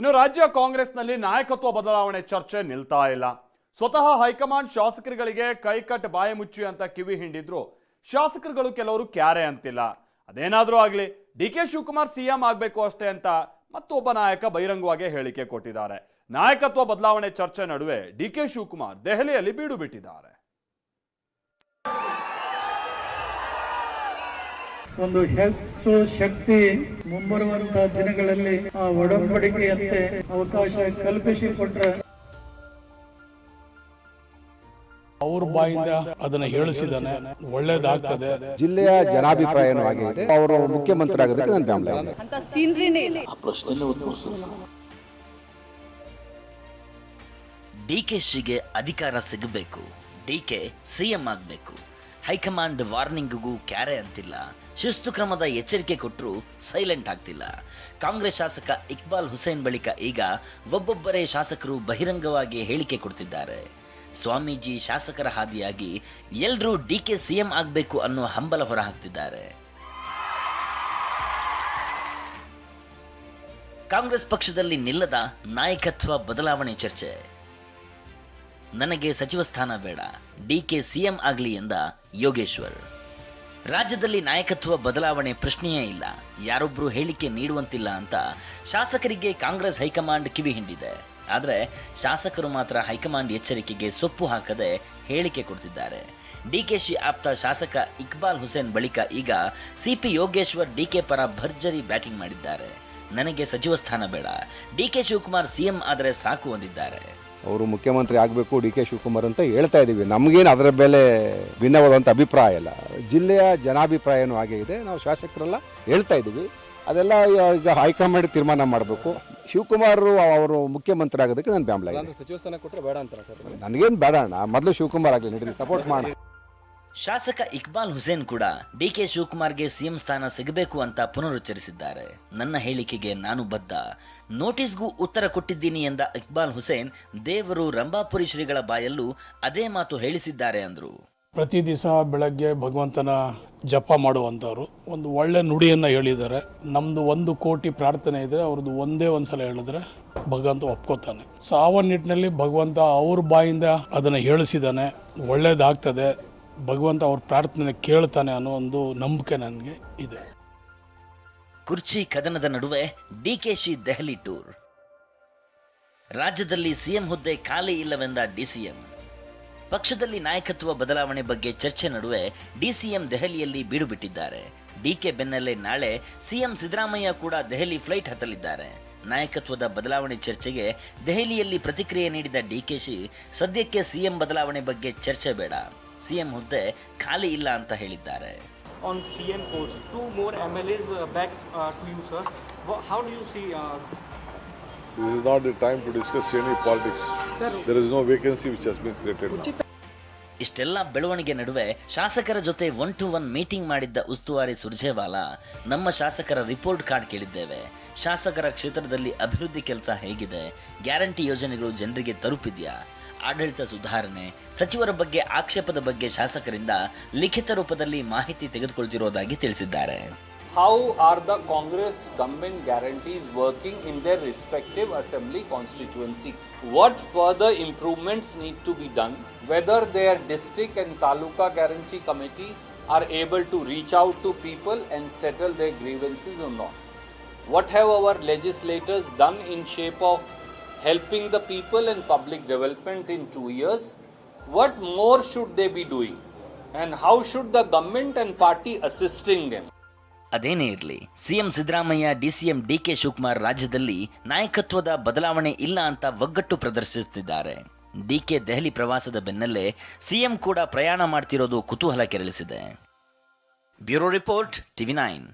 ಇನ್ನು ರಾಜ್ಯ ಕಾಂಗ್ರೆಸ್ನಲ್ಲಿ ನಾಯಕತ್ವ ಬದಲಾವಣೆ ಚರ್ಚೆ ನಿಲ್ತಾ ಇಲ್ಲ. ಸ್ವತಃ ಹೈಕಮಾಂಡ್ ಶಾಸಕರುಗಳಿಗೆ ಕೈಕಟ್ ಬಾಯಿ ಮುಚ್ಚಿ ಅಂತ ಕಿವಿ ಹಿಂಡಿದ್ರು. ಶಾಸಕರುಗಳು ಕೆಲವರು ಕ್ಯಾರೆ ಅಂತಿಲ್ಲ. ಅದೇನಾದ್ರೂ ಆಗಲಿ, ಡಿ ಕೆ ಶಿವಕುಮಾರ್ ಸಿಎಂ ಆಗ್ಬೇಕು ಅಷ್ಟೇ ಅಂತ ಮತ್ತೊಬ್ಬ ನಾಯಕ ಬಹಿರಂಗವಾಗಿ ಹೇಳಿಕೆ ಕೊಟ್ಟಿದ್ದಾರೆ. ನಾಯಕತ್ವ ಬದಲಾವಣೆ ಚರ್ಚೆ ನಡುವೆ ಡಿ ಕೆ ಶಿವಕುಮಾರ್ ದೆಹಲಿಯಲ್ಲಿ ಬೀಡು ಬಿಟ್ಟಿದ್ದಾರೆ. ಒಂದು ಹೆಚ್ಚು ಶಕ್ತಿ ಮುಂಬರುವಂತಹ ದಿನಗಳಲ್ಲಿ ಆ ಒಡಂಬಡಿಕೆಯಂತೆ ಅವಕಾಶ ಕಲ್ಪಿಸಿ ಕೊಟ್ರೆ ಅವ್ರ ಬಾಯಿಂದ ಅದನ್ನ ಹೇಳಿಸಿದಾನೆ ಒಳ್ಳೇದಾಗ್ತದೆ. ಜಿಲ್ಲೆಯ ಜನಾಭಿಪ್ರಾಯನೂ ಆಗಿದೆ ಅವರು ಮುಖ್ಯಮಂತ್ರಿ ಆಗಬೇಕು ನನ್ನ ಫ್ಯಾಮಿಲಿ ಇಲ್ಲ ಡಿಕೆಶಿಗೆ ಅಧಿಕಾರ ಸಿಗಬೇಕು. ಡಿಕೆ ಸಿಎಂ ಆಗಬೇಕು. ಹೈಕಮಾಂಡ್ ವಾರ್ನಿಂಗ್ಗೂ ಕ್ಯಾರೆ ಅಂತಿಲ್ಲ. ಶಿಸ್ತು ಕ್ರಮದ ಎಚ್ಚರಿಕೆ ಕೊಟ್ಟರೂ ಸೈಲೆಂಟ್ ಆಗ್ತಿಲ್ಲ. ಕಾಂಗ್ರೆಸ್ ಶಾಸಕ ಇಕ್ಬಾಲ್ ಹುಸೇನ್ ಬಳಿಕ ಈಗ ಒಬ್ಬೊಬ್ಬರೇ ಶಾಸಕರು ಬಹಿರಂಗವಾಗಿ ಹೇಳಿಕೆ ಕೊಡ್ತಿದ್ದಾರೆ. ಸ್ವಾಮೀಜಿ ಶಾಸಕರ ಹಾದಿಯಾಗಿ ಎಲ್ಲರೂ ಡಿ ಕೆ ಸಿಎಂ ಆಗಬೇಕು ಅನ್ನೋ ಹಂಬಲ ಹೊರಹಾಕ್ತಿದ್ದಾರೆ. ಕಾಂಗ್ರೆಸ್ ಪಕ್ಷದಲ್ಲಿ ನಿಲ್ಲದ ನಾಯಕತ್ವ ಬದಲಾವಣೆ ಚರ್ಚೆ. ನನಗೆ ಸಚಿವ ಸ್ಥಾನ ಬೇಡ. ಡಿ ಕೆ ಸಿಎಂ ಆಗಲಿ ಎಂದ ಯೋಗೇಶ್ವರ್. ರಾಜ್ಯದಲ್ಲಿ ನಾಯಕತ್ವ ಬದಲಾವಣೆ ಪ್ರಶ್ನೆಯೇ ಇಲ್ಲ. ಯಾರೊಬ್ಬರು ಹೇಳಿಕೆ ನೀಡುವಂತಿಲ್ಲ ಅಂತ ಶಾಸಕರಿಗೆ ಕಾಂಗ್ರೆಸ್ ಹೈಕಮಾಂಡ್ ಕಿವಿ ಹಿಂಡಿದೆ. ಆದರೆ ಶಾಸಕರು ಮಾತ್ರ ಹೈಕಮಾಂಡ್ ಎಚ್ಚರಿಕೆಗೆ ಸೊಪ್ಪು ಹಾಕದೆ ಹೇಳಿಕೆ ಕೊಡ್ತಿದ್ದಾರೆ. ಡಿಕೆಶಿ ಆಪ್ತ ಶಾಸಕ ಇಕ್ಬಾಲ್ ಹುಸೇನ್ ಬಳಿಕ ಈಗ ಸಿಪಿ ಯೋಗೇಶ್ವರ್ ಡಿಕೆ ಪರ ಭರ್ಜರಿ ಬ್ಯಾಟಿಂಗ್ ಮಾಡಿದ್ದಾರೆ. ನನಗೆ ಸಚಿವ ಸ್ಥಾನ ಬೇಡ. ಡಿಕೆ ಶಿವಕುಮಾರ್ ಸಿಎಂ ಆದರೆ ಸಾಕು ಅಂದಿದ್ದಾರೆ. ಅವರು ಮುಖ್ಯಮಂತ್ರಿ ಆಗಬೇಕು ಡಿ ಕೆ ಶಿವಕುಮಾರ್ ಅಂತ ಹೇಳ್ತಾ ಇದ್ದೀವಿ. ನಮಗೇನು ಅದರ ಮೇಲೆ ಭಿನ್ನವಾದಂಥ ಅಭಿಪ್ರಾಯ ಇಲ್ಲ. ಜಿಲ್ಲೆಯ ಜನಾಭಿಪ್ರಾಯನೂ ಹಾಗೆ ಇದೆ. ನಾವು ಶಾಸಕರೆಲ್ಲ ಹೇಳ್ತಾ ಇದ್ದೀವಿ. ಅದೆಲ್ಲ ಈಗ ಹೈಕಮಾಂಡ್ ತೀರ್ಮಾನ ಮಾಡಬೇಕು. ಶಿವಕುಮಾರ್ ಅವರು ಮುಖ್ಯಮಂತ್ರಿ ಆಗೋದಕ್ಕೆ ನಾನು ಬೆಂಬಲ ಸಚಿವ ಸ್ಥಾನ ಕೊಟ್ಟರೆ ಬೇಡ ಅಂತ ಸರ್? ನನಗೇನು ಬೇಡ ಅಣ್ಣ. ಮೊದಲು ಶಿವಕುಮಾರ್ ಆಗಲಿ ನಡೀರಿ ಸಪೋರ್ಟ್ ಮಾಡೋಣ ಶಾಸಕ ಇಕ್ಬಾಲ್ ಹುಸೇನ್ ಕೂಡ ಡಿ ಕೆ ಶಿವಕುಮಾರ್ಗೆ ಸಿಎಂ ಸ್ಥಾನ ಸಿಗಬೇಕು ಅಂತ ಪುನರುಚ್ಚರಿಸಿದ್ದಾರೆ. ನನ್ನ ಹೇಳಿಕೆಗೆ ನಾನು ಬದ್ಧ. ನೋಟಿಸ್ಗೂ ಉತ್ತರ ಕೊಟ್ಟಿದ್ದೀನಿ ಎಂದ ಇಕ್ಬಾಲ್ ಹುಸೇನ್, ದೇವರು ರಂಭಾಪುರಿ ಶ್ರೀಗಳ ಬಾಯಲ್ಲೂ ಅದೇ ಮಾತು ಹೇಳಿಸಿದ್ದಾರೆ ಅಂದರು. ಪ್ರತಿ ದಿವಸ ಬೆಳಗ್ಗೆ ಭಗವಂತನ ಜಪ ಮಾಡುವಂಥವ್ರು ಒಂದು ಒಳ್ಳೆ ನುಡಿಯನ್ನು ಹೇಳಿದ್ದಾರೆ. ನಮ್ಮದು ಒಂದು ಕೋಟಿ ಪ್ರಾರ್ಥನೆ ಇದ್ದರೆ ಅವ್ರದ್ದು ಒಂದೇ ಒಂದು ಸಲ ಹೇಳಿದ್ರೆ ಭಗವಂತ ಒಪ್ಕೋತಾನೆ. ಸೊ ಆ ನಿಟ್ಟಿನಲ್ಲಿ ಭಗವಂತ ಅವ್ರ ಬಾಯಿಂದ ಅದನ್ನು ಹೇಳಿಸಿದಾನೆ ಒಳ್ಳೇದಾಗ್ತದೆ. ಭಗವಂತ ಅವ್ರ ಪ್ರಾರ್ಥನೆ ಕೇಳ್ತಾನೆ ಅನ್ನೋ ಒಂದು ನಂಬಿಕೆ ನನಗೆ ಇದೆ. ಕುರ್ಚಿ ಕದನದ ನಡುವೆ ಡಿಕೆಶಿ ದೆಹಲಿ ಟೂರ್. ರಾಜ್ಯದಲ್ಲಿ ಸಿಎಂ ಹುದ್ದೆ ಖಾಲಿ ಇಲ್ಲವೆಂದ ಡಿಸಿಎಂ ಪಕ್ಷದಲ್ಲಿ ನಾಯಕತ್ವ ಬದಲಾವಣೆ ಬಗ್ಗೆ ಚರ್ಚೆ ನಡುವೆ ಡಿಸಿಎಂ ದೆಹಲಿಯಲ್ಲಿ ಬೀಡು ಬಿಟ್ಟಿದ್ದಾರೆ ಡಿಕೆ ಬೆನ್ನಲ್ಲೇ ನಾಳೆ ಸಿಎಂ ಸಿದ್ದರಾಮಯ್ಯ ಕೂಡ ದೆಹಲಿ ಫ್ಲೈಟ್ ಹತ್ತಲಿದ್ದಾರೆ. ನಾಯಕತ್ವದ ಬದಲಾವಣೆ ಚರ್ಚೆಗೆ ದೆಹಲಿಯಲ್ಲಿ ಪ್ರತಿಕ್ರಿಯೆ ನೀಡಿದ ಡಿಕೆಶಿ ಸದ್ಯಕ್ಕೆ ಸಿಎಂ ಬದಲಾವಣೆ ಬಗ್ಗೆ ಚರ್ಚೆ ಬೇಡ. ಸಿಎಂ ಹುದ್ದೆ ಖಾಲಿ ಇಲ್ಲ ಅಂತ ಹೇಳಿದ್ದಾರೆ on CM post. Two more MLAs uh, back uh, to you, sir. Wha- How do you see? Uh, This is not the time to discuss any politics. Sir. There is no vacancy which has been created now. ಇಷ್ಟೆಲ್ಲ ಬೆಳವಣಿಗೆ ನಡುವೆ ಶಾಸಕರ ಜೊತೆ one to one meeting ಮಾಡಿದ್ದ ಉಸ್ತುವಾರಿ ಸುರ್ಜೇವಾಲಾ ನಮ್ಮ ಶಾಸಕರ report card ಕೇಳಿದ್ದೇವೆ ಶಾಸಕರ ಕ್ಷೇತ್ರದಲ್ಲಿ ಅಭಿವೃದ್ಧಿ ಕೆಲಸ ಹೇಗಿದೆ ಗ್ಯಾರಂಟಿ ಯೋಜನೆಗಳು ಜನರಿಗೆ ತಲುಪಿದ್ಯಾ ಆಡಳಿತ ಸುಧಾರಣೆ ಸಚಿವರ ಬಗ್ಗೆ ಆಕ್ಷೇಪದ ಬಗ್ಗೆ ಶಾಸಕರಿಂದ ಲಿಖಿತ ರೂಪದಲ್ಲಿ ಮಾಹಿತಿ ತೆಗೆದುಕೊಳ್ಳುತ್ತಿರುವುದಾಗಿ ತಿಳಿಸಿದ್ದಾರೆ how are the Congress government guarantees working in their respective assembly constituencies? What further improvements need to be done? Whether their district and taluka guarantee committees are able to reach out to people and settle their grievances or not? What have our legislators done in shape of helping the people and public development in two years? What more should they be doing? And how should the government and party assisting them? ಅದೇನೇ ಇರಲಿ CM Siddaramaiah DCM DK Shivakumar ರಾಜ್ಯದಲ್ಲಿ ನಾಯಕತ್ವದ ಬದಲಾವಣೆ ಇಲ್ಲ ಅಂತ ಒಗ್ಗಟ್ಟು ಪ್ರದರ್ಶಿಸುತ್ತಿದ್ದಾರೆ DK Delhi ಪ್ರವಾಸದ ಬೆನ್ನಲ್ಲೇ ಸಿಎಂ ಕೂಡ ಪ್ರಯಾಣ ಮಾಡ್ತಿರೋದು ಕುತೂಹಲ ಕೆರಳಿಸಿದೆ ಬ್ಯೂರೋ ರಿಪೋರ್ಟ್ ಟಿವಿ ನೈನ್